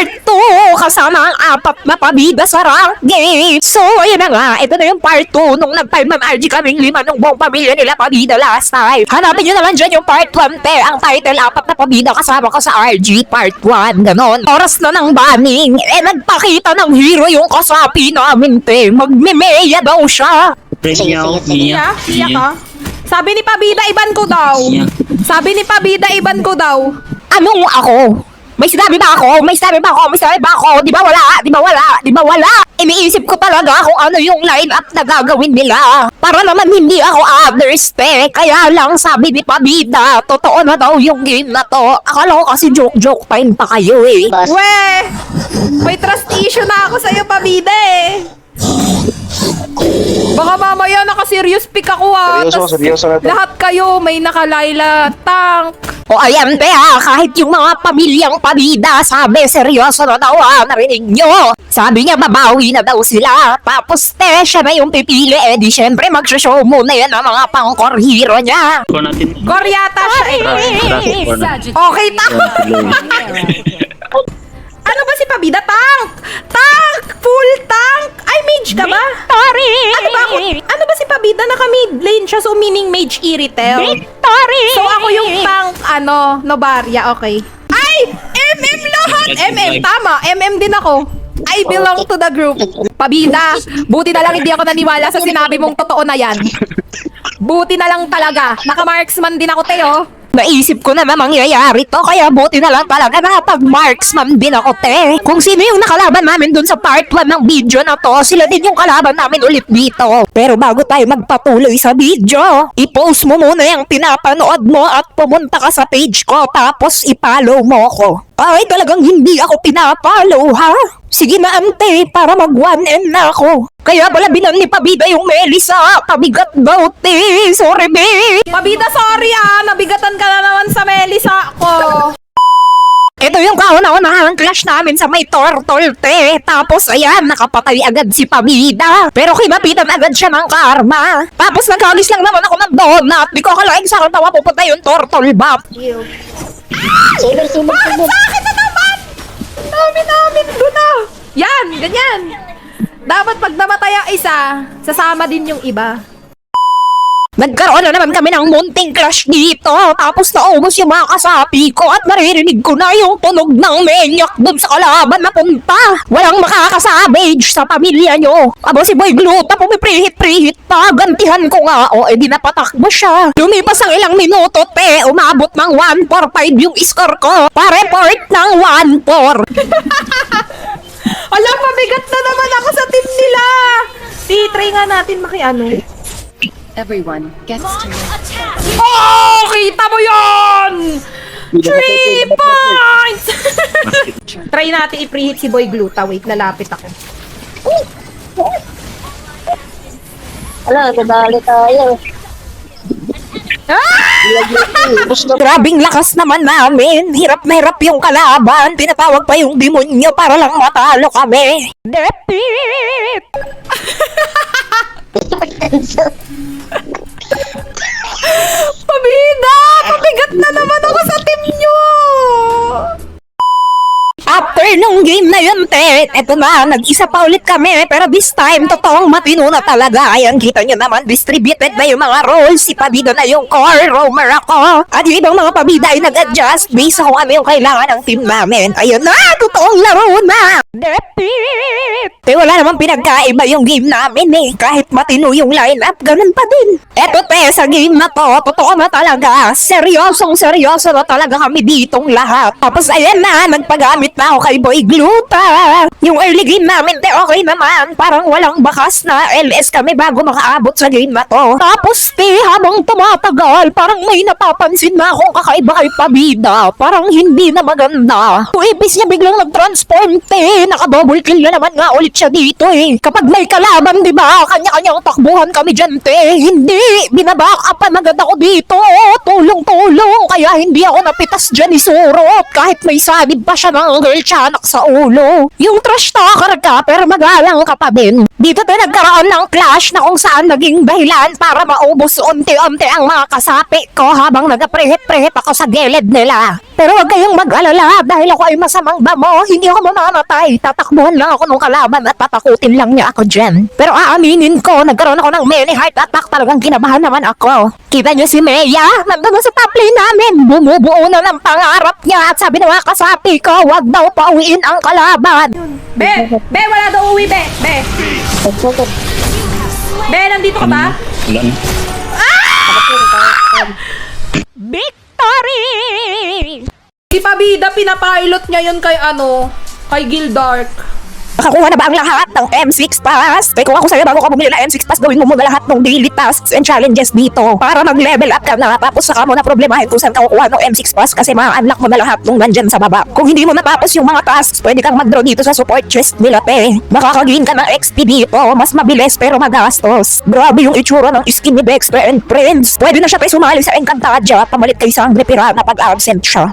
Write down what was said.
part 2 kasama ang apat na pabida sa ranking. So, ayun na nga, ito na yung part 2 nung nag-5 kaming lima nung buong pamilya nila pabida last time. Hanapin nyo naman dyan yung part 1 te, ang title apat na pabida kasama ko sa RG part 1, ganon. Oras na ng banning, eh nagpakita ng hero yung kasapi namin te, magmemeya daw siya. Siya? Siya ka? Sabi ni Pabida, iban ko daw. Sabi ni Pabida, iban ko daw. Anong ako? May sinabi ba ako? May sinabi ba ako? May sinabi ba ako? Di ba wala? Di ba wala? Di ba wala? Iniisip ko talaga kung ano yung line-up na gagawin nila. Para naman hindi ako underspec. Kaya lang sabi ni Pabida, totoo na daw yung game na to. Akala ko kasi joke-joke time pa kayo eh. We! May trust issue na ako sa'yo, Pabida eh. Baka mamaya naka-serious pick ako ah. Seryoso, seryoso na to. Lahat kayo may nakalayla tank. O ayan ha, kahit yung mga pamilyang Pabida, sabi seryoso na daw ha, narinig nyo. Sabi niya babawi na daw sila. Tapos te, siya na yung pipili eh. Di syempre magsashow muna yan ang mga pang-core hero niya. Ko natin. Koryata siya eh. Okay, tank. Ano ba si Pabida? Tank! Tank! Full tank! Ay, mage ka ba? Ano ba si Pabida? Naka-mid lane siya, so meaning mage Iritel. Victory! So ako yung tank, ano, Novaria, okay. Ay! MM lahat! MM, tama. MM din ako. I belong to the group. Pabida, buti na lang hindi ako naniwala sa sinabi mong totoo na yan. Buti na lang talaga. Naka-marksman din ako, Teo. Naisip ko na na mangyayari to, kaya buti na lang talaga na pag marksman din ako, te. Kung sino yung nakalaban namin dun sa part 1 ng video na to, sila din yung kalaban namin ulit dito. Pero bago tayo magpatuloy sa video, i-post mo muna yung pinapanood mo at pumunta ka sa page ko, tapos i-follow mo ko. Ay, talagang hindi ako pinapollow, ha? Sige na, ante, para mag 1M na ako. Kaya pala binan ni Pabida yung Melissa. Pabigat daw, te. Sorry, babe. Pabida, sorry ah. Nabigatan ka na naman sa Melissa ko. Ito yung kauna-unahang clash namin sa may turtle, te. Tapos, ayan, nakapatay agad si Pabida. Pero kimapitan agad siya ng karma. Tapos, nagkagis lang naman ako ng donut. Di ko akalain sa akin tawa pupunta yung turtle bop. Solar, solar, Ah, solar. sa akin na naman! Namin, namin, doon na. Yan, ganyan. Dapat pag namatay ang isa, sasama din yung iba. Nagkaroon na naman kami ng munting clash dito. Tapos naubos yung mga kasapi ko at naririnig ko na yung tunog ng menyak dun sa kalaban na punta. Walang makakasabage sa pamilya nyo. Abo si Boy Gluta pumiprihit-prihit pa. Gantihan ko nga. O edi napatakbo siya. Lumipas ang ilang minuto te. Umabot ng 145 yung score ko. Pa-report ng 1-4. Alam, mabigat na naman ako sa team nila. Titry nga natin makiano. Everyone gets to Oh, kita mo yon! Three points! Try natin i-preheat si Boy Gluta. Wait, lalapit ako. Ala, kadali tayo. Na. Grabing lakas naman namin. Hirap na hirap yung kalaban. Tinatawag pa yung demonyo para lang matalo kami. Depit! Pabida! Pabigat na naman ako sa team! After nung game na yun, te, eto na, nag-isa pa ulit kami. Pero this time, totoong matino na talaga. Ayan, kita nyo naman, distributed na yung mga roles. Si Pabida na yung core, roamer ako. At yung ibang mga Pabida ay nag-adjust based kung ano yung kailangan ng team namin. Ayun na, totoong laro na! Te, wala namang pinagkaiba yung game namin eh. Kahit matino yung lineup, ganun pa din. Eto te, sa game na to, totoo na talaga. Seryosong seryoso na talaga kami ditong lahat. Tapos ayan na, nagpagamit na ako kay Boy Gluta. Yung early game namin, te, okay naman. Parang walang bakas na LS kami bago makaabot sa game na to. Tapos te, habang tumatagal, parang may napapansin na akong kakaiba kay Pabida. Parang hindi na maganda. Yung ibis niya biglang nag-transform, te. Naka-double kill na naman nga ulit siya dito eh. Kapag may kalaban, di ba, kanya-kanyang takbuhan kami dyan, te. Hindi, binabakapan agad ako dito. Tulong-tulong, kaya hindi ako napitas dyan ni Surot. Kahit may sabid pa siya ng girl chanak sa ulo. Yung trash talker ka, pero magalang ka pa din. Dito tayo nagkaroon ng clash na kung saan naging dahilan para maubos unti-unti ang mga kasapi ko habang nagaprehit-prehit ako sa gilid nila. Pero huwag kayong mag-alala dahil ako ay masamang damo. Hindi ako mamamatay. Tatakbuhan lang ako ng kalaban at tatakutin lang niya ako dyan. Pero aaminin ko, nagkaroon ako ng many heart attack. Talagang kinabahan naman ako. Kita niyo si Mea? Nandun na sa top lane namin. Bumubuo na ng pangarap niya at sabi ng mga kasapi ko, huwag daw pauwiin ang kalaban. Be, be, wala daw uwi, be. Be, be, nandito ka ba? Wala na. Victory! Si Pabida, pinapilot niya yun kay ano, kay Gildark. Nakakuha na ba ang lahat ng M6 Pass? Kaya kung ako sa'yo bago ka bumili ng M6 Pass, gawin mo muna lahat ng daily tasks and challenges dito para mag-level up ka na. Tapos saka mo na problemahin kung saan ka kukuha ng M6 Pass kasi ma-unlock mo na lahat nung nandyan sa baba. Kung hindi mo natapos yung mga tasks, pwede kang mag-draw dito sa support chest nila, te. Makakagain ka ng XP dito. Mas mabilis pero magastos. Grabe yung itsura ng skin ni Dexter and Prince. Pwede na siya tayo sumali sa Encantadia at pamalit kay Sangre Pirata pag absent siya.